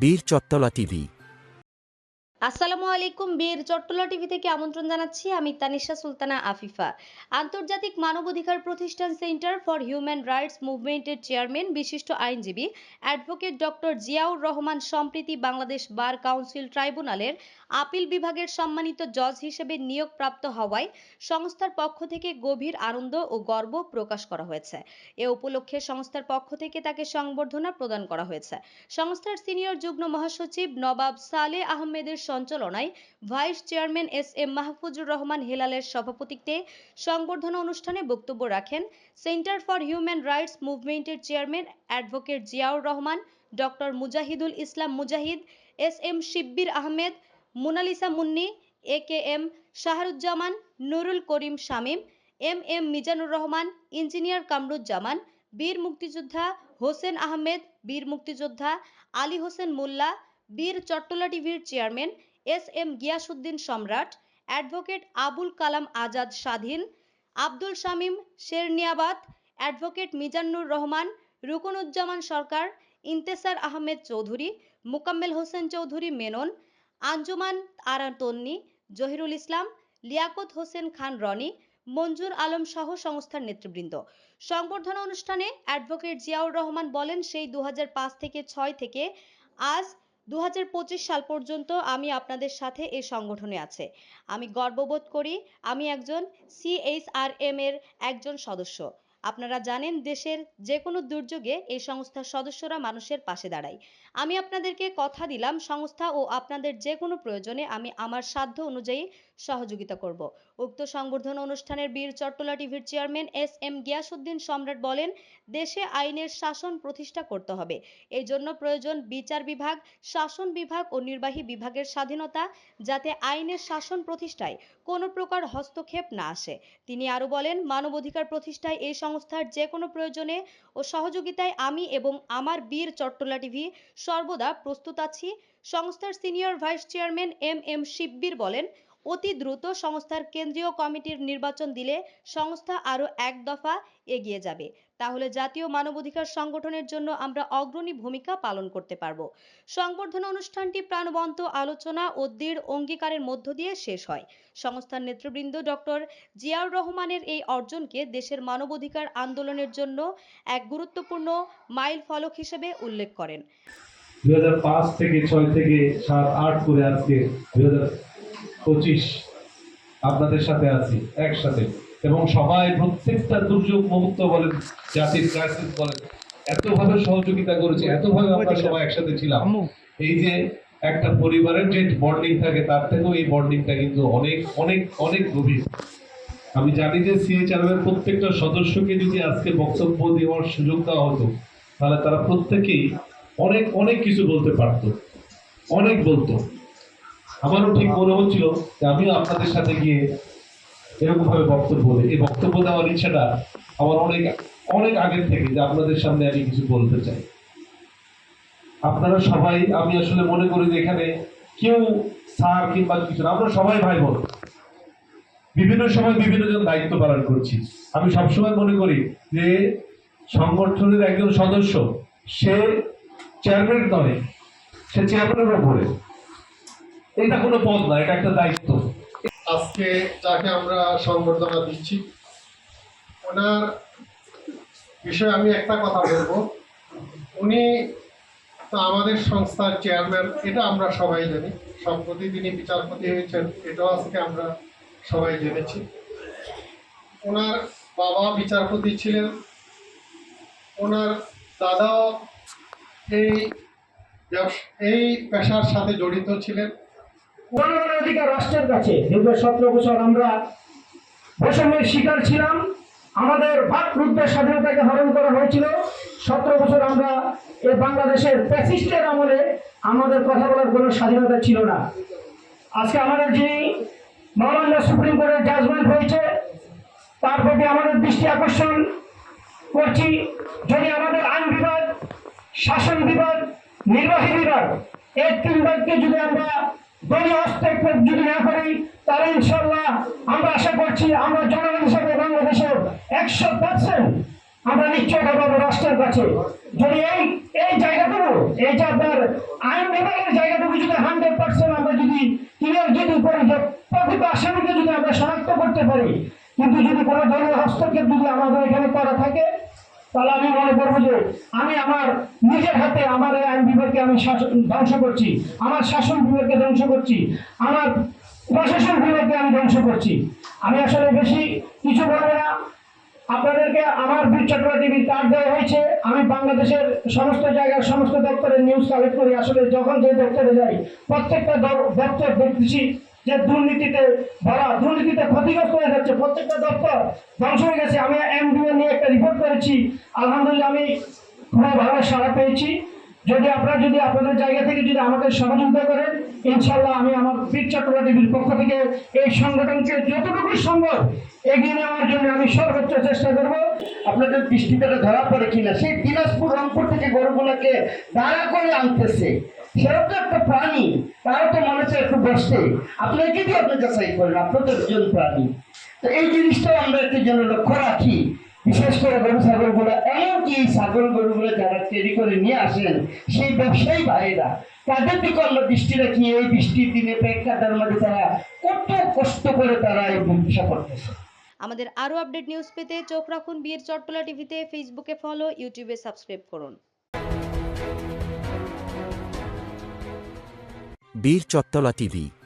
বীর চট্টলা টিভি। আসসালামু আলাইকুম বীর চট্টলা টিভি থেকে আমন্ত্রণ জানাচ্ছি আমি তানিশা সুলতানা আফিফা। আন্তর্জাতিক মানবাধিকার প্রতিষ্ঠান সেন্টার ফর হিউম্যান রাইটস মুভমেন্টের চেয়ারম্যান, বিশিষ্ট আইনজীবী, advocate doctor Ziaur Rahman Sampriti Bangladesh bar council ট্রাইব্যুনালের আপিল বিভাগের সম্মানিত জজ হিসেবে নিয়োগপ্রাপ্ত হওয়ায় সংস্থার পক্ষ থেকে গভীর আনন্দ ও গর্ব প্রকাশ করা হয়েছে। এ উপলক্ষে সংস্থার পক্ষ থেকে তাকে সংবর্ধনা প্রদান করা হয়েছে। সংস্থার সিনিয়র যুগ্ম মহাসচিব নবাব সালে আহমেদের সঞ্চালনায় vice chairman S M Mahfuzur Rahman হেলালের সভাপতিত্বে সংবর্ধনা অনুষ্ঠানে বক্তব্য রাখেন centre for human rights মুভমেন্টের chairman advocate Ziaur Rahman, doctor Mujahidul Islam Mujahid, S M Shibbir Ahmed, Monalisa Munni, A K M Shahruzzaman, Nurul Karim Shamim, M M Mizanur Rahman, engineer Kamruzzaman, বীর মুক্তিযোদ্ধা হোসেন আহমেদ, বীর মুক্তিযোদ্ধা আলী হোসেন মোল্লা বীর চট্টলা টিভির chairman S M Giasuddin সম্রাট, advocate Abul Kalam Azad Swadhin, Abdul Shamim Serniabat, advocate Mizanur Rahman, Ruknuzzaman Sarkar, Intesar Ahmed Chowdhury, Mokammel Hossain Chowdhury Menon, Anjuman Ara Tonni, Zahirul Islam, Liaquat Hossain Khan Roni, Manjur Alam সহ সংস্থার নেতৃবৃন্দ। সংবর্ধনা অনুষ্ঠানে অ্যাডভোকেট জিয়াউর রহমান বলেন, সেই দু হাজার পাঁচ থেকে ছয় থেকে আজ দু হাজার পঁচিশ সাল পর্যন্ত আমি আপনাদের সাথে এই সংগঠনে আছে। আমি গর্ববোধ করি আমি একজন সিএইচআরএম এর একজন সদস্য। আপনারা জানেন দেশের যে কোনো দুর্যোগে এই সংস্থার সদস্যরা মানুষের পাশে দাঁড়ায়। আমি আপনাদেরকে কথা দিলাম, সংস্থা ও আপনাদের যে কোনো প্রয়োজনে আমি আমার সাধ্য অনুযায়ী সহযোগিতা করব। উক্ত সংবর্ধনা অনুষ্ঠানের বীর চট্টলা টিভির চেয়ারম্যান এস এম গিয়াসুদ্দিন সম্রাট বলেন, দেশে আইনের শাসন প্রতিষ্ঠা করতে হবে। এই জন্য প্রয়োজন বিচার বিভাগ, শাসন বিভাগ ও নির্বাহী বিভাগের স্বাধীনতা যাতে আইনের শাসন প্রতিষ্ঠায় কোনো প্রকার হস্তক্ষেপ না আসে। তিনি আরও বলেন, মানবাধিকার প্রতিষ্ঠায় এই সংস্থার যে কোনো প্রয়োজনে ও সহযোগিতায় আমি এবং আমার বীর চট্টলা টিভি সর্বদা প্রস্তুত আছি। সংস্থার senior vice chairman M M Shibbir বলেন, অতি দ্রুত সংস্থার কেন্দ্রীয় কমিটির নির্বাচন দিলে সংস্থা আরও এক দফা এগিয়ে যাবে। তাহলে জাতীয় মানবাধিকার সংগঠনের জন্য আমরা অগ্রণী ভূমিকা পালন করতে পারব। সংবর্ধনা অনুষ্ঠানটি প্রাণবন্ত আলোচনা ও দৃঢ় অঙ্গীকারের মধ্য দিয়ে শেষ হয়। সংস্থার নেতৃবৃন্দ ডক্টর জিয়াউর রহমানের এই অর্জনকে দেশের মানবাধিকার আন্দোলনের জন্য এক গুরুত্বপূর্ণ মাইল ফলক হিসেবে উল্লেখ করেন। দুই হাজার পাঁচ থেকে ছয় থেকে সাত আট করে আজকে হাজার পঁচিশ আপনাদের সাথে আছি একসাথে। এবং সবাই প্রত্যেকটা দুর্যোগ মুহূর্ত বলেন জাতির ক্রাইসিস বলেন এতভাবে সহযোগিতা করেছে এতভাবে আমরা সবাই একসাথে ছিলাম। এই যে একটা পরিবারের যে বন্ডিং থাকে তার থেকেও এই বন্ডিংটা কিন্তু অনেক অনেক অনেক গভীর। আমি জানি যে সিএইচআর এর প্রত্যেকটা সদস্যকে যদি আজকে বক্তব্য দেওয়ার সুযোগ দেওয়া হতো তাহলে তারা প্রত্যেকেই অনেক অনেক কিছু বলতে পারত। অনেক বলতো। আমারও ঠিক মনে হচ্ছিল যে আমিও আপনাদের সাথে গিয়ে এরকম ভাবে বক্তব্য এই বক্তব্য দেওয়ার ইচ্ছাটা আমার অনেক অনেক আগের থেকে যে আপনাদের সামনে আমি কিছু বলতে চাই। আপনারা সবাই, আমি আসলে মনে করি যে এখানে কেউ স্যার কিংবা কিছু না, আমরা সবাই ভাই বোন বিভিন্ন সময় বিভিন্ন জন দায়িত্ব পালন করছি। আমি সবসময় মনে করি যে সংগঠনের একজন সদস্য, সে চেয়ারম্যান নয় সে চেয়ারম্যানের ওপরে এটা কোনো পদ না, এটা একটা দায়িত্ব। আজকে যাকে আমরা সংবর্ধনা দিচ্ছি, ওনার বিষয়ে আমি একটা কথা বলব। উনি আমাদের সংস্থার চেয়ারম্যান, এটা আমরা সবাই জানি। সম্প্রতি তিনি বিচারপতি হয়েছেন, এটাও আজকে আমরা সবাই জেনেছি। ওনার বাবা বিচারপতি ছিলেন। ওনার দাদাও এই এই পেশার সাথে জড়িত ছিলেন। অধিকার রাষ্ট্রের কাছে দীর্ঘ সতেরো বছর আমরা বৈষম্যের শিকার ছিলাম। আমাদের রুদ্রের স্বাধীনতাকে হরণ করা হয়েছিল। সতেরো বছর আমরা এই বাংলাদেশের প্যাসিস্টের আমলে আমাদের কথা বলার কোনো স্বাধীনতা ছিল না। আজকে আমাদের যিনি মহামান্য সুপ্রিম কোর্টের জাজমেন্ট হয়েছে, তার প্রতি আমাদের দৃষ্টি আকর্ষণ করছি। যদি আমাদের আইন শাসন বিভাগ, নির্বাহী বিভাগ, এই তিন বিভাগকে যদি আমরা দলীয় হস্তক্ষেপ যদি না করি, তাহলে ইনশাল্লাহ আমরা আশা করছি আমরা জনগণ হিসাবে বাংলাদেশের একশো পার্সেন্ট আমরা নিশ্চয়তা পাবো রাষ্ট্রের কাছে। যদি এই এই জায়গাটুকু, এই যে আপনার আইন বিভাগের জায়গাটুকু যদি হান্ড্রেড পার্সেন্ট আমরা যদি ক্লিয়ার যদি করি যে প্রকৃত আসামিকে যদি আমরা শনাক্ত করতে পারি, কিন্তু যদি কোনো ধরনের হস্তক্ষেপ যদি আমাদের এখানে করা থাকে তাহলে আমি মনে করব যে আমি আমার নিজের হাতে আমার এই আইন বিভাগকে আমি ধ্বংস করছি। আমার শাসন বিভাগকে ধ্বংস করছি। আমার প্রশাসন বিভাগকে আমি ধ্বংস করছি। আমি আসলে বেশি কিছু বলব না। আপনাদেরকে আমার বীর চক্র টিভির কার্ড দেওয়া হয়েছে। আমি বাংলাদেশের সমস্ত জায়গার সমস্ত দপ্তরের নিউজ কালেক্ট করি আসলে যখন যে দপ্তরে যাই, প্রত্যেকটা দপ্তর দেখতেছি। যে দুর্নীতিতে ভরা, দুর্নীতিতে ক্ষতিগ্রস্ত হয়ে যাচ্ছে, প্রত্যেকটা দপ্তর ধ্বংস হয়ে গেছে। আমি এমডিও নিয়ে একটা রিপোর্ট করেছি। আলহামদুলিল্লাহ আমি খুব ভালো সাড়া পেয়েছি। যদি আপনারা যদি আপনাদের জায়গা থেকে যদি আমাকে সহযোগিতা করেন ইনশাল্লাহ আমি আমার বীর চক্র টিভির পক্ষ থেকে এই সংগঠনকে যতটুকু সম্ভব এগিয়ে নেওয়ার জন্য আমি সর্বোচ্চ চেষ্টা করব। আপনাদের দৃষ্টিতে ধরা পড়ে কিনা, সেই দিনাজপুর রংপুর থেকে গরুগুলোকে দাঁড়া করে আনতেছে। একটা প্রাণী তো মনে একটু বসতে আপনারা দিয়ে আপনি যাচাই করেন? প্রাণী। তো এই জিনিসটাও আমরা একটু লক্ষ্য রাখি। বিশেষ করে গরু ছাগলগুলো এমনকি এই ছাগল গরুগুলো যারা তৈরি করে নিয়ে আসেন, সেই ব্যবসায়ী ভাইয়েরা তাদের দিকে আমরা দৃষ্টি রাখি, এই বৃষ্টির দিনে প্রেক্ষাতার মধ্যে তারা কত কষ্ট করে তারা এই ব্যবসা করতেছে। আমাদের আরও আপডেট নিউজ পেতে চোখ রাখুন বিয়ের চট্টলা টিভিতে, ফেসবুকে ফলো, ইউটিউবে সাবস্ক্রাইব করুন। বীর চত্তলা টিভি